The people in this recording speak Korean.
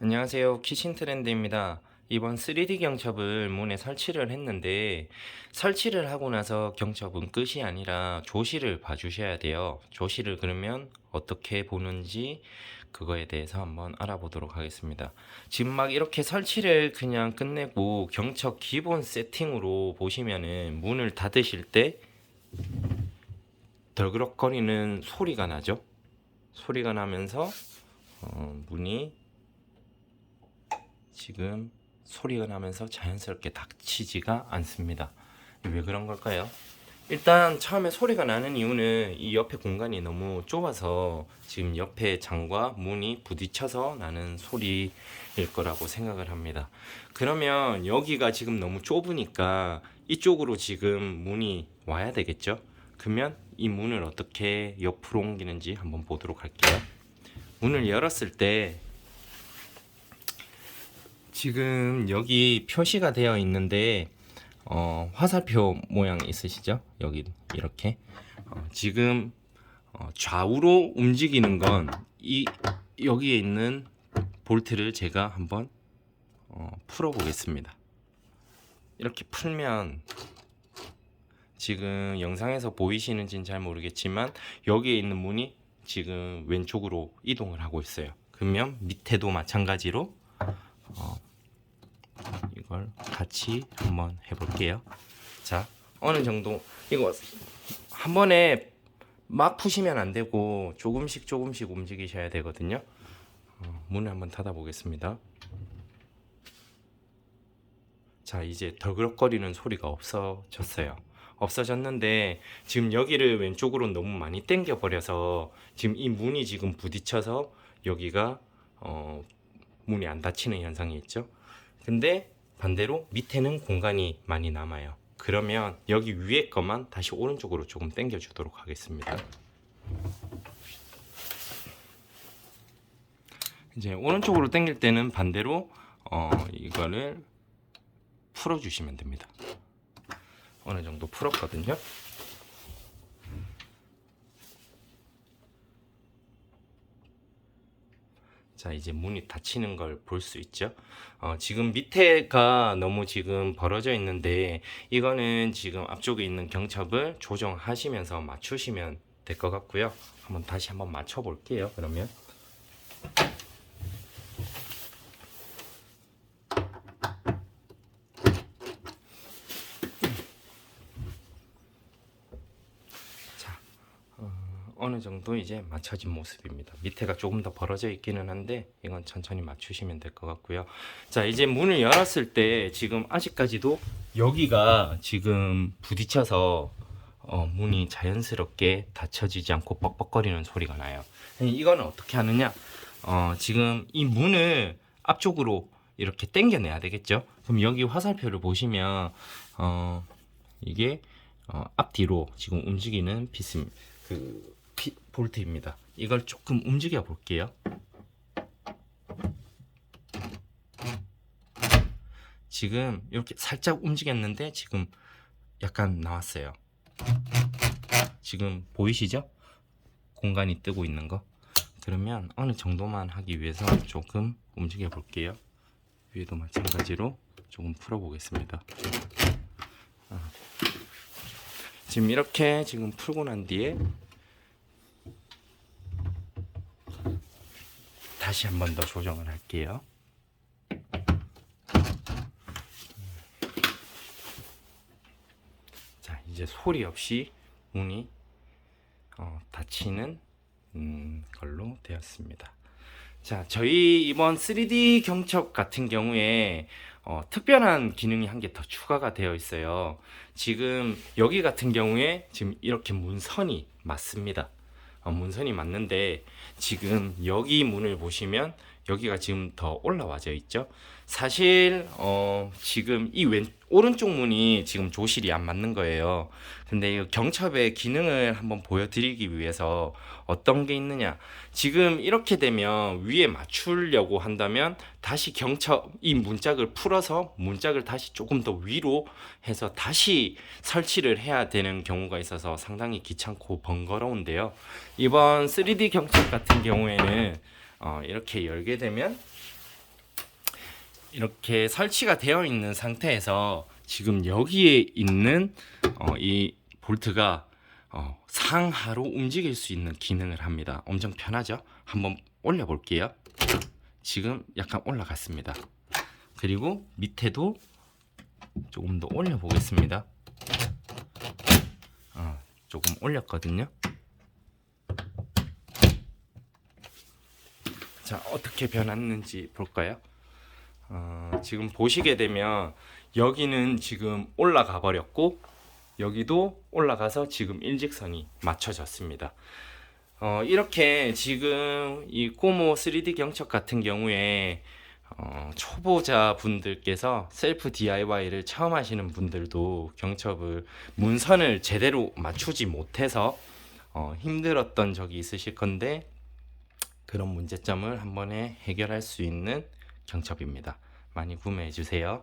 안녕하세요. 키친 트렌드입니다. 이번 3D 경첩을 문에 설치를 했는데 설치를 하고 나서 경첩은 끝이 아니라 조시를 봐주셔야 돼요. 조시를 그러면 어떻게 보는지 그거에 대해서 한번 알아보도록 하겠습니다. 지금 막 이렇게 설치를 그냥 끝내고 경첩 기본 세팅으로 보시면은 문을 닫으실 때 덜그럭거리는 소리가 나죠. 소리가 나면서 어, 문이 지금 소리가 나면서 자연스럽게 닫히지가 않습니다. 왜 그런 걸까요? 일단 처음에 소리가 나는 이유는 이 옆에 공간이 너무 좁아서 지금 옆에 장과 문이 부딪혀서 나는 소리일 거라고 생각을 합니다. 그러면 여기가 지금 너무 좁으니까 이쪽으로 지금 문이 와야 되겠죠? 그러면 이 문을 어떻게 옆으로 옮기는지 한번 보도록 할게요. 문을 열었을 때 지금 여기 표시가 되어 있는데 어, 화살표 모양 있으시죠? 여기 이렇게 어, 지금 어, 좌우로 움직이는 건 이 여기에 있는 볼트를 제가 한번 어, 풀어 보겠습니다. 이렇게 풀면 지금 영상에서 보이시는지는 잘 모르겠지만 여기에 있는 문이 지금 왼쪽으로 이동을 하고 있어요. 그러면 밑에도 마찬가지로 어, 이걸 같이 한번 해볼게요. 자, 어느 정도 이거 한 번에 막 푸시면 안 되고 조금씩 조금씩 움직이셔야 되거든요. 어, 문을 한번 닫아 보겠습니다. 자, 이제 덜그럭거리는 소리가 없어졌어요. 없어졌는데 지금 여기를 왼쪽으로 너무 많이 당겨 버려서 지금 이 문이 지금 부딪혀서 여기가 어, 문이 안 닫히는 현상이 있죠. 근데 반대로 밑에는 공간이 많이 남아요. 그러면 여기 위에 것만 다시 오른쪽으로 조금 당겨 주도록 하겠습니다. 이제 오른쪽으로 당길 때는 반대로 어, 이거를 풀어 주시면 됩니다. 어느 정도 풀었거든요. 자 이제 문이 닫히는 걸 볼 수 있죠? 어, 지금 밑에가 너무 지금 벌어져 있는데 이거는 지금 앞쪽에 있는 경첩을 조정하시면서 맞추시면 될 것 같고요. 한번 다시 한번 맞춰 볼게요 그러면 어, 어느 정도 이제 맞춰진 모습입니다. 밑에가 조금 더 벌어져 있기는 한데 이건 천천히 맞추시면 될 것 같고요. 자 이제 문을 열었을 때 지금 아직까지도 여기가 지금 부딪혀서 어, 문이 자연스럽게 닫혀지지 않고 뻑뻑거리는 소리가 나요. 이거는 어떻게 하느냐? 어, 지금 이 문을 앞쪽으로 이렇게 당겨내야 되겠죠? 그럼 여기 화살표를 보시면 어, 이게 어, 앞뒤로 지금 움직이는 피스 그 피, 볼트입니다. 이걸 조금 움직여 볼게요. 지금 이렇게 살짝 움직였는데 지금 약간 나왔어요. 지금 보이시죠? 공간이 뜨고 있는 거. 그러면 어느 정도만 하기 위해서 조금 움직여 볼게요. 위에도 마찬가지로 조금 풀어 보겠습니다. 아. 지금 이렇게 지금 풀고 난 뒤에 다시 한 번 더 조정을 할게요. 자, 이제 소리 없이 문이 어, 닫히는 음, 걸로 되었습니다. 자, 저희 이번 3D 경첩 같은 경우에 어, 특별한 기능이 한 개 더 추가가 되어 있어요. 지금 여기 같은 경우에 지금 이렇게 문선이 맞습니다. 어, 문선이 맞는데 지금 여기 문을 보시면 여기가 지금 더 올라와져 있죠. 사실 어, 지금 이 왼 오른쪽 문이 지금 조실이 안 맞는 거예요. 근데 이 경첩의 기능을 한번 보여드리기 위해서 어떤 게 있느냐. 지금 이렇게 되면 위에 맞추려고 한다면 다시 경첩 이 문짝을 풀어서 문짝을 다시 조금 더 위로 해서 다시 설치를 해야 되는 경우가 있어서 상당히 귀찮고 번거로운데요. 이번 3D 경첩 같은 경우에는 어, 이렇게 열게 되면 이렇게 설치가 되어 있는 상태에서 지금 여기에 있는 어, 이 볼트가 어, 상하로 움직일 수 있는 기능을 합니다. 엄청 편하죠? 한번 올려 볼게요. 지금 약간 올라갔습니다. 그리고 밑에도 조금 더 올려 보겠습니다. 어, 조금 올렸거든요. 자, 어떻게 변했는지 볼까요? 어, 지금 보시게 되면 여기는 지금 올라가 버렸고 여기도 올라가서 지금 일직선이 맞춰졌습니다. 어, 이렇게 지금 이 꼬모 3D 경첩 같은 경우에 어, 초보자 분들께서 셀프 DIY를 처음 하시는 분들도 경첩을 문선을 제대로 맞추지 못해서 어, 힘들었던 적이 있으실 건데 그런 문제점을 한 번에 해결할 수 있는 경첩입니다. 많이 구매해 주세요.